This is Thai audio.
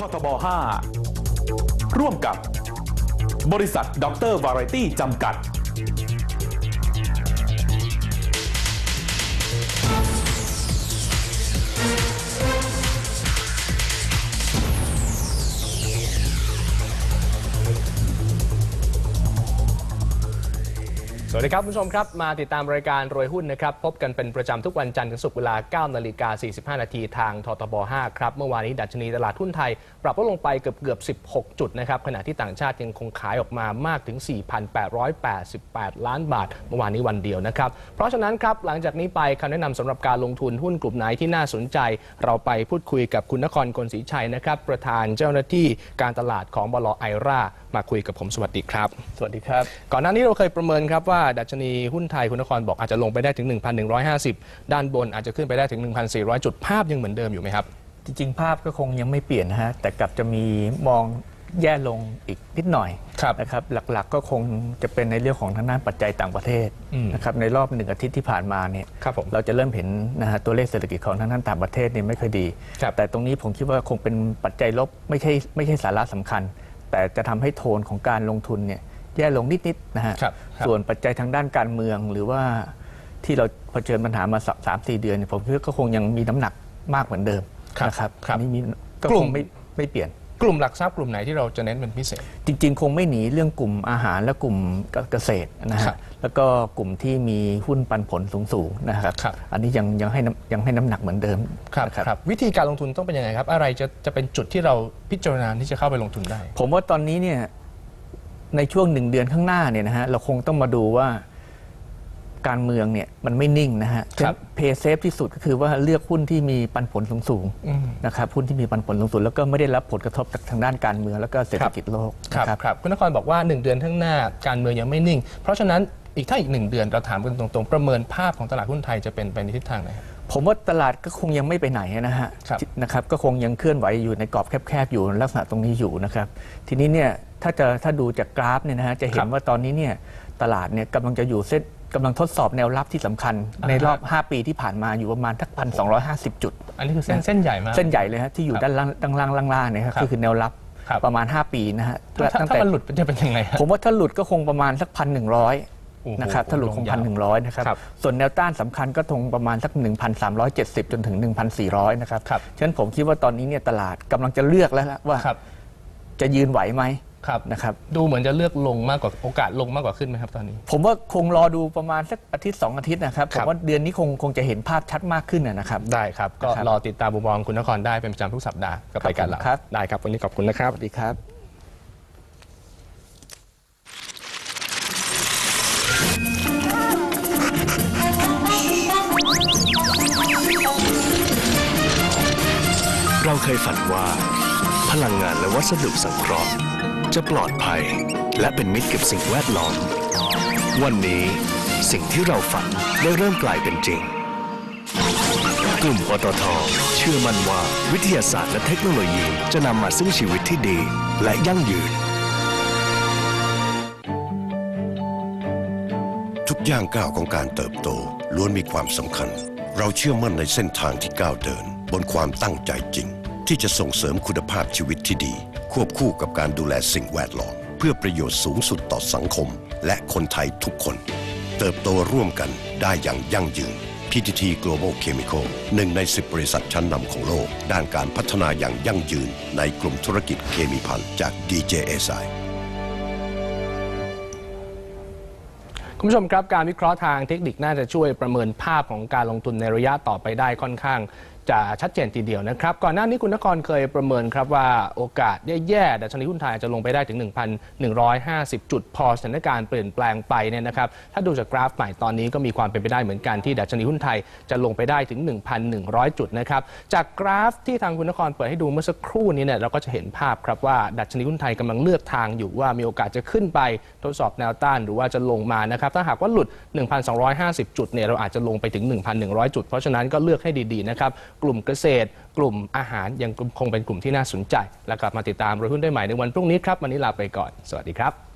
ททบ 5 ร่วมกับบริษัทด็อกเตอร์วาไรตี้จำกัด สวัสดีครับคุณผู้ชมครับ มาติดตามรายการรวยหุ้นนะครับ พบกันเป็นประจำทุกวันจันทร์ถึงศุกร์เวลา 9 นาฬิกา 45 นาทีทางททบ 5 ครับ เมื่อวานนี้ดัชนีตลาดหุ้นไทย ปรับลดลงไปเกือบเกือบ 16 จุดนะครับ ขณะที่ต่างชาติยังคงขายออกมามากถึง 4,888 ล้านบาท เมื่อวานนี้วันเดียวนะครับ เพราะฉะนั้นครับ หลังจากนี้ไปคำแนะนำสำหรับการลงทุนหุ้นกลุ่มไหนที่น่าสนใจ เราไปพูดคุยกับคุณนครกลศรีชัยนะครับประธานเจ้าหน้าที่การตลาดของบลไอรามาคุยกับผมสวัสดีครับ สวัสดีครับ ก่อนหน้านี้เราเคยประเมินครับว่าดัชนีหุ้นไทยคุณนครบอกอาจจะลงไปได้ถึง 1,150 ด้านบนอาจจะขึ้นไปได้ถึง 1,400 จุดภาพยังเหมือนเดิมอยู่ไหมครับ จริง ๆ ภาพก็คงยังไม่เปลี่ยนนะฮะ แต่กลับจะมีมองแย่ลงอีกนิดหน่อยครับนะครับหลักๆก็คงจะเป็นในเรื่องของทางด้านปัจจัยต่างประเทศอืมนะครับในรอบหนึ่งอาทิตย์ที่ผ่านมาเนี่ยครับผมเราจะเริ่มเห็นนะฮะตัวเลขเศรษฐกิจของทางด้านต่างประเทศเนี่ยไม่ค่อยดีครับแต่ตรงนี้ผมคิดว่าคงเป็นปัจจัยลบไม่ใช่ไม่ใช่สาระสำคัญ แต่จะทำให้โทนของการลงทุนเนี่ย แย่ลงนิดๆนะฮะครับครับส่วนปัจจัยทางด้านการเมืองหรือว่าที่เราเผชิญปัญหามาสามสี่เดือนเนี่ยผมคิดว่าก็คงยังมีน้ำหนักมากเหมือนเดิมครับนะครับครับอันนี้มีก็กลุ่คมงไม่ไม่เปลี่ยน กลุ่มหลักทรัพย์กลุ่มไหนที่เราจะเน้นเป็นพิเศษ จริง ๆ คงไม่หนีเรื่องกลุ่มอาหารและกลุ่มเกษตรนะครัฮะบแล้วก็กลุ่มที่มีหุ้นปันผลสูงๆนะครับครับอันนี้ยังยังให้น้ำยังให้น้ำหนักเหมือนเดิมครับนะครับครับวิธีการลงทุนต้องเป็นยังไงครับ อะไรจะจะเป็นจุดที่เราพิจารณาที่จะเข้าไปลงทุนได้ ผมว่าตอนนี้เนี่ย ในช่วงหนึ่งเดือนข้างหน้าเนี่ยนะฮะเราคงต้องมาดูว่าการเมืองเนี่ยมันไม่นิ่งนะฮะครับเพย์เซฟที่สุดก็คือว่าเลือกหุ้นที่มีปันผลสูงอืมๆนะครับหุ้นที่มีปันผลสูงๆแล้วก็ไม่ได้รับผลกระทบจากทางด้านการเมืองแล้วก็เศรษฐกิจโลกครับนะครับครับคุณนครบอกว่า 1 เดือนข้างหน้าการเมืองยังไม่นิ่ง เพราะฉะนั้น อีกถ้าอีกหนึ่งเดือนเราถามกันตรงๆ ประเมินภาพของตลาดหุ้นไทยจะเป็นไปในทิศทางไหนครับผมว่าตลาดก็คงยังไม่ไปไหนนะฮะครับนะครับก็คงยังเคลื่อนไหวอยู่ในกรอบแคบๆอยู่ลักษณะตรงนี้อยู่นะครับทีนี้เนี่ยถ้าจะถ้าดูจากกราฟเนี่ยนะฮะจะเห็ครันบว่าตอนนี้เนี่ยตลาดเนี่ยกำลังจะอยู่เส้นกำลังทดสอบแนวรับที่สำคัญอ่าฮะในรอบ 5 ปีที่ผ่านมาอยู่ประมาณทักพันสองจุด อันนี้คือเส้นเส้นใหญ่มาก เส้นใหญ่เลยฮะที่อยู่ครับด้านล่างด้านล่างล่างๆเนี่ยครับครับก็คือแนวรับครับประมาณ 5 ปีนะฮะถ้าถ้าถ้ามันหลุดจะเป็นยังไงครับผมว่าถ้าหลุดก็คงประมาณสักพันหนึ่งร้อยโอ้โห นะครับถ้าหลุดคงลงยาพัวนหนึ่งร้อยนะครับครับส่วนแนวต้านสำคัญก็ตรงประมาณสัก 1,370 จนถึง 1,400 นะครับครับฉะนั้นผมคิดว่าตอนนี้เนี่ยตลาดกำลังจะเลือกแล้วล่ะว่าครับจะยืนไหวไหมครับนะครับดูเหมือนจะเลือกลงมากกว่าโอกาสลงมากกว่าขึ้นไหมครับตอนนี้ ผมว่าคงรอดูประมาณสักอาทิตย์ 2 อาทิตย์นะครับคผรับมว่าเดือนนี้คงคงจะเห็นภาพชัดมากขึ้นนะนะครับ ได้ครับ ก็นะครับรอติดตามมุมมองคุณนครได้เป็นประจำทุกสัปดาห์กับรายการเราครับได้ครับวันนี้ขอบคุณนะครับสวัสดีครับ เราเคยฝันว่า พลังงานและวัสดุสังเคราะห์ จะปลอดภัย และเป็นมิตรกับสิ่งแวดล้อม วันนี้สิ่งที่เราฝันได้เริ่มกลายเป็นจริง กลุ่มปตทเชื่อมั่นว่าวิทยาศาสตร์และเทคโนโลยีจะนำมาซึ่งชีวิตที่ดีและยั่งยืน ทุกย่างก้าวของการเติบโตล้วนมีความสำคัญ เราเชื่อมั่นในเส้นทางที่ก้าวเดิน บนความตั้งใจจริง ที่จะส่งเสริมคุณภาพชีวิตที่ดี ควบคู่กับการดูแลสิ่งแวดล้อม เพื่อประโยชน์สูงสุดต่อสังคม และคนไทยทุกคน เติบโตร่วมกันได้อย่างยั่งยืน PTT Global Chemical หนึ่งใน 10 บริษัทชั้นนำของโลก ด้านการพัฒนาอย่างยั่งยืน ในกลุ่มธุรกิจเคมีภัณฑ์จาก DJSI คุณผู้ชมครับการวิเคราะห์ทางเทคนิคน่าจะช่วยประเมินภาพของการลงทุนในระยะต่อไปได้ค่อนข้าง จะชัดเจนทีเดียวนะครับ ก่อนหน้านี้คุณนครเคยประเมินครับว่าโอกาสแย่ๆดัชนีหุ้นไทยอาจจะลงไปได้ถึง 1,150 จุดพอสถานการณ์เปลี่ยนแปลงไปเนี่ยนะครับถ้าดูจากกราฟใหม่ตอนนี้ก็มีความเป็นไปได้เหมือนกันที่ดัชนีหุ้นไทยจะลงไปได้ถึง 1,100 จุดนะครับจากกราฟที่ทางคุณนครเปิดให้ดูเมื่อสักครู่นี้เนี่ยเราก็จะเห็นภาพครับว่าดัชนีหุ้นไทยกำลังเลือกทางอยู่ว่ามีโอกาสจะขึ้นไปทดสอบแนวต้านหรือว่าจะลงมานะครับถ้าหากว่าหลุด 1,250 จุดเนี่ยเราอาจจะลงไปถึง 1,100 จุด เพราะฉะนั้นก็เลือกให้ดีๆนะครับกลุ่มเกษตร กลุ่มอาหารยังคงเป็นกลุ่มที่น่าสนใจ และกลับมาติดตามรวยหุ้นได้ใหม่ในวันพรุ่งนี้ครับวันนี้ลาไปก่อน สวัสดีครับ